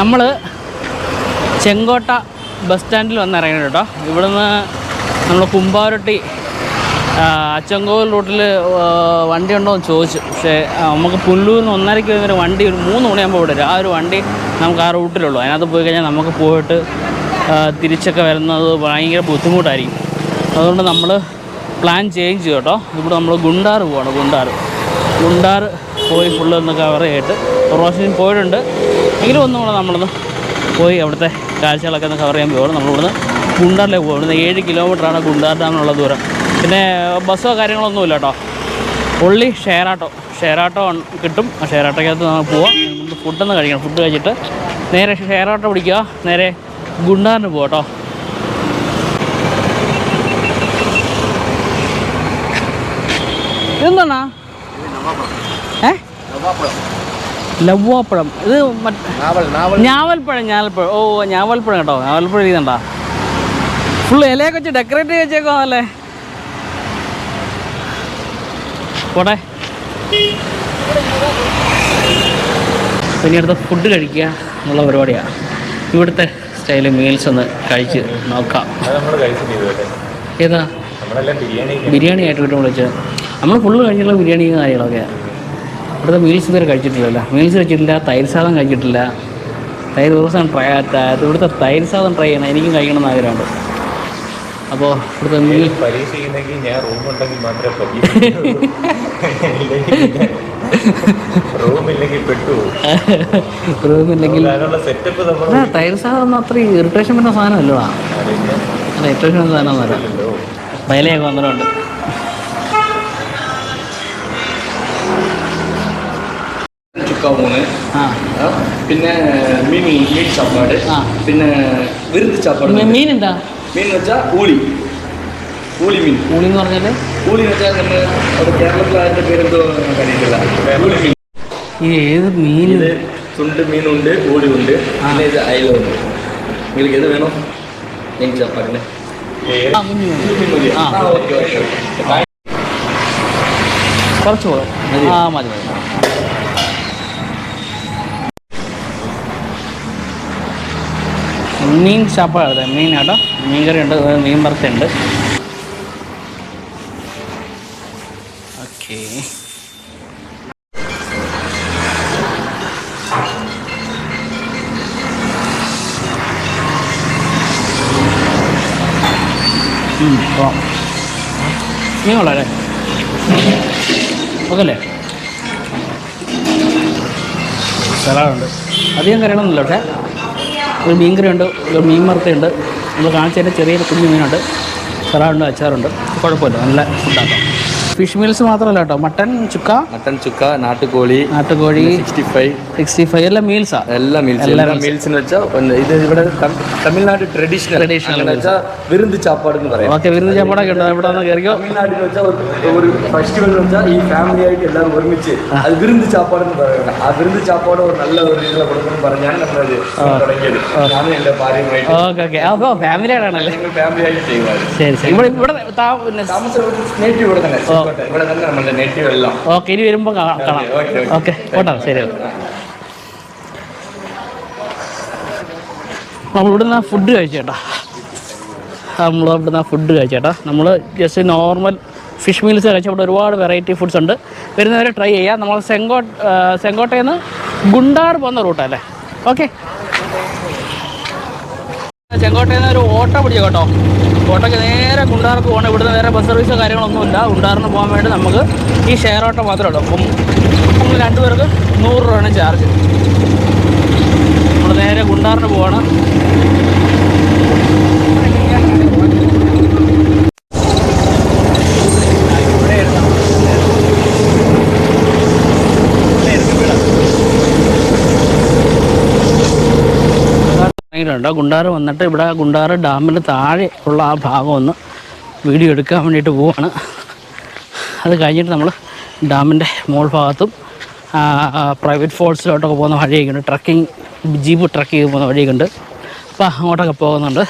നമ്മൾ ചെങ്കോട്ട ബസ് സ്റ്റാൻഡിൽ വന്ന് ഇറങ്ങണം കേട്ടോ. ഇവിടുന്ന് നമ്മൾ കുമ്പാരൊട്ടി അച്ചങ്കോവിൽ റൂട്ടിൽ വണ്ടി ഉണ്ടോ എന്ന് ചോദിച്ചു. പക്ഷേ നമുക്ക് നിന്ന് ഒന്നരയ്ക്ക് വരെ വണ്ടി ഒരു മൂന്ന് മണിയാകുമ്പോൾ ഇവിടെ ആ ഒരു വണ്ടി നമുക്ക് ആ റൂട്ടിലുള്ളൂ. അതിനകത്ത് പോയി കഴിഞ്ഞാൽ നമുക്ക് പോയിട്ട് തിരിച്ചൊക്കെ വരുന്നത് ഭയങ്കര ബുദ്ധിമുട്ടായിരിക്കും. അതുകൊണ്ട് നമ്മൾ പ്ലാൻ ചേഞ്ച് ചെയ്തു കേട്ടോ. ഇവിടെ നമ്മൾ ഗുണ്ടാർ പോവാണ് ഗുണ്ടാർ ഗുണ്ടാർ പോയി ഫുള്ള് ഒന്ന് കവർ ചെയ്തിട്ട് റോഷനിൽ പോയിട്ടുണ്ട്. എങ്കിലും ഒന്നും കൂടെ നമ്മളൊന്ന് പോയി അവിടുത്തെ കാഴ്ചകളൊക്കെ ഒന്ന് കവർ ചെയ്യാൻ പോകണം നമ്മളിവിടുന്ന് ഗുണ്ടാറിലേക്ക് പോകും ഇവിടുന്ന് ഏഴ് കിലോമീറ്ററാണ് ഗുണ്ടാർ ഡാമിനുള്ള ദൂരം. പിന്നെ ബസ്സോ കാര്യങ്ങളൊന്നും ഇല്ല കേട്ടോ. ഉള്ളി ഷെയർ ആട്ടോ ഷെയർ ആട്ടോ കിട്ടും. ആ ഷെയർ ആട്ടോക്കകത്ത് നമുക്ക് പോവാം ഫുഡൊന്ന് കഴിക്കണം. ഫുഡ് കഴിച്ചിട്ട് നേരെ ഷെയർ ആട്ടോ പിടിക്കുക. നേരെ ഗുണ്ടാറിന് പോവാം കേട്ടോ. ഇതെന്താണാ ഏ? ലവ്വാപ്പഴം. ഇത് ഞാവൽപ്പഴം ഞാവൽപ്പഴം. ഓ ഞാവൽപ്പഴം കേട്ടോ. ഞാവൽപ്പഴം ഇരിക്കുന്നുണ്ടാ? ഫുള്ള് ഇലയൊക്കെ വെച്ച് ഡെക്കറേറ്റ് ചെയ്ത് വെച്ചേക്കോന്നല്ലേ പോട്ടെ. ഇനി അടുത്ത ഫുഡ് കഴിക്കുക എന്നുള്ള പരിപാടിയാണ് ഇവിടുത്തെ സ്റ്റൈൽ മീൽസ് ഒന്ന് കഴിച്ച് നോക്കാം. ഏതാ? ബിരിയാണി ആയിട്ട് വിട്ട് വിളിച്ചത്. നമ്മൾ ഫുള്ള് കഴിച്ചിട്ടുള്ള ബിരിയാണി കാര്യങ്ങളൊക്കെയാണ് ഇവിടുത്തെ മീൽസ് ഇതുവരെ കഴിച്ചിട്ടില്ലല്ലോ. മീൽസ് കഴിച്ചിട്ടില്ല തൈര് സാധനം കഴിച്ചിട്ടില്ല. തൈര് ദിവസം ട്രൈ ഇവിടുത്തെ തൈര് സാധനം ട്രൈ ചെയ്യണം. എനിക്കും കഴിക്കണം എന്ന് ആഗ്രഹമുണ്ട്. അപ്പോൾ ഇവിടുത്തെ മീൽ പരീക്ഷിക്കുന്നെങ്കിൽ ഞാൻ റൂം ഉണ്ടെങ്കിൽ മാത്രമേ റൂമില്ലെങ്കിൽ റൂമില്ലെങ്കിൽ തൈര് സാധനം അത്ര ഇറിറ്റേഷൻ വരുന്ന സാധനമല്ലോ അല്ല ഇറിറ്റേഷൻ വരുന്ന സാധനമൊന്നുമല്ല വയലയൊക്കെ വന്നിട്ടുണ്ട്. പിന്നെ മീൻ മീൻ സാപ്പാട് പിന്നെ വിരുന്ന് സാപ്പാട് മീൻ എന്താ മീൻ എന്ന് വെച്ചാൽ ഊളി. ഊളി മീൻ. ഊളി എന്ന് പറഞ്ഞാൽ ഊളി എന്ന് വെച്ചാൽ നമ്മൾ അവിടെ കേരളത്തിൽ അതിന്റെ പേരെന്തോ അറിയില്ല ഊളി മീൻ. ഈ ഏത് മീൻ? തുണ്ട് മീനുണ്ട് ഊളി ഉണ്ട്. പിന്നെ ഇത് അയല ഉണ്ട്. നിങ്ങൾക്ക് ഏത് വേണം? മീൻ ഓക്കെ കുറച്ച് പോകാം. ആ മതി മതി. മീൻ ചാപ്പാട് മീൻ കേട്ടോ മീൻ കറി ഉണ്ട് മീൻ വറുത്തുണ്ട്. ഓക്കെ മീൻ കൊള്ളാം ഓക്കെ അല്ലേ സലാഡുണ്ട്. അധികം കറികളൊന്നുമില്ല പക്ഷേ. ഒരു മീൻ കറിയുണ്ട് ഒരു മീൻ വറുത്തയുണ്ട്. നമ്മൾ കാണിച്ചതിന്റെ ചെറിയൊരു കുഞ്ഞു മീനുണ്ട്. ഉണ്ട് അച്ചാറുണ്ട്. കുഴപ്പമില്ല നല്ല ഫുഡാക്കാം ഫിഷ് മീൽസ് മാത്രമല്ല കേട്ടോ. മട്ടൻ ചുക്ക മട്ടൻ ചുക്ക നാട്ടുകോഴി നാട്ടുകോഴി സിക്സ്റ്റി ഫൈവ് സിക്സ്റ്റി ഫൈവ് എല്ലാം മീൽസാ എല്ലാ മീൽസ് എല്ലാ മീൽസ് എന്ന് വെച്ചാൽ ഇത് ഇവിടെ തമിഴ്നാട് ട്രഡീഷണൽ ട്രഡീഷണൽ എന്ന് വെച്ചാൽ വിരുന്ന് ചാപ്പാട് എന്ന് പറയാം. ഓക്കെ വിരുന്ന് ചാപ്പാടൊക്കെ ഉണ്ട്? ഇവിടെ നിന്ന് തമിഴ്നാട് തമിഴ്നാട്ടിൽ വെച്ചാൽ ഒരു- ഫെസ്റ്റിവൽ എന്ന് വെച്ചാൽ ഈ ഫാമിലി ആയിട്ട് എല്ലാവരും ഒരുമിച്ച് അത് വിരുന്ന് ചാപ്പാട് എന്ന് പറയുന്നത്. ആ വിരുന്ന് ചാപ്പാട് ഒരു നല്ല ഒരു രീതിയിൽ കൊടുക്കണം പറഞ്ഞാണ് നമ്മളത് തുടങ്ങിയത്. ഞാനും എന്റെ ഭാര്യയുമായിട്ട്. Okay okay. അപ്പോൾ ഫാമിലി ആയിട്ടാണല്ലേ? ഫാമിലി ആയിട്ട് ചെയ്യുന്നത് ശരി ശരി. ഇവിടെ ഇവിടെ താമസം നേറ്റീവ് ഇവിടെ തന്നെ. ഇവിടെ തന്നെ നമ്മുടെ നേറ്റീവ് എല്ലാം. ഓക്കെ ഇനി വരുമ്പോൾ കാണാം. ഓക്കെ, പോട്ടോ ശരി നമ്മൾ ഇവിടെ ഇവിടുന്ന് ഫുഡ് കഴിച്ചേട്ടാ നമ്മൾ ഇവിടുന്ന് ഫുഡ് കഴിച്ചേട്ടാ നമ്മൾ ജസ്റ്റ് നോർമൽ ഫിഷ് മീൽസ് കഴിച്ച ഇവിടെ ഒരുപാട് വെറൈറ്റി ഫുഡ്സ് ഉണ്ട്. വരുന്നവരെ ട്രൈ ചെയ്യാം. നമ്മൾ സെങ്കോ സെങ്കോട്ടയിൽ നിന്ന് ഗുണ്ടാർ പോകുന്ന റൂട്ടല്ലേ ഓക്കെ. ചെങ്കോട്ടയിൽ നിന്ന് ഒരു ഓട്ടോ പിടിച്ചു കേട്ടോ. ഓട്ടോയ്ക്ക് നേരെ കുണ്ടാർക്ക് പോകണം. ഇവിടുന്ന് വേറെ ബസ് സർവീസോ കാര്യങ്ങളൊന്നുമില്ല കുണ്ടാറിന് പോകാൻ വേണ്ടി നമുക്ക് ഈ ഷെയർ ഓട്ടോ മാത്രമേ ഉള്ളൂ. അപ്പം നമ്മൾ രണ്ടുപേർക്ക് നൂറ് രൂപയാണ് ചാർജ് നമ്മൾ നേരെ കുണ്ടാറിന് പോവാണ്. ഇറങ്ങിയിട്ടുണ്ട് ഗുണ്ടാറ് വന്നിട്ട് ഇവിടെ ഗുണ്ടാറ് ഡാമിന് താഴെ ഉള്ള ആ ഭാഗം ഒന്ന് വീഡിയോ എടുക്കാൻ വേണ്ടിയിട്ട് പോവാണ്. അത് കഴിഞ്ഞിട്ട് നമ്മൾ ഡാമിന്റെ മോൾ ഭാഗത്തും പ്രൈവറ്റ് ഫോൾസിലോട്ടൊക്കെ പോകുന്ന വഴിയൊക്കെ ഉണ്ട്. ട്രക്കിംഗ് ജീപ്പ് ട്രക്ക് ചെയ്ത് പോകുന്ന വഴിയൊക്കെ ഉണ്ട്. അപ്പോൾ അങ്ങോട്ടൊക്കെ പോകുന്നുണ്ട്.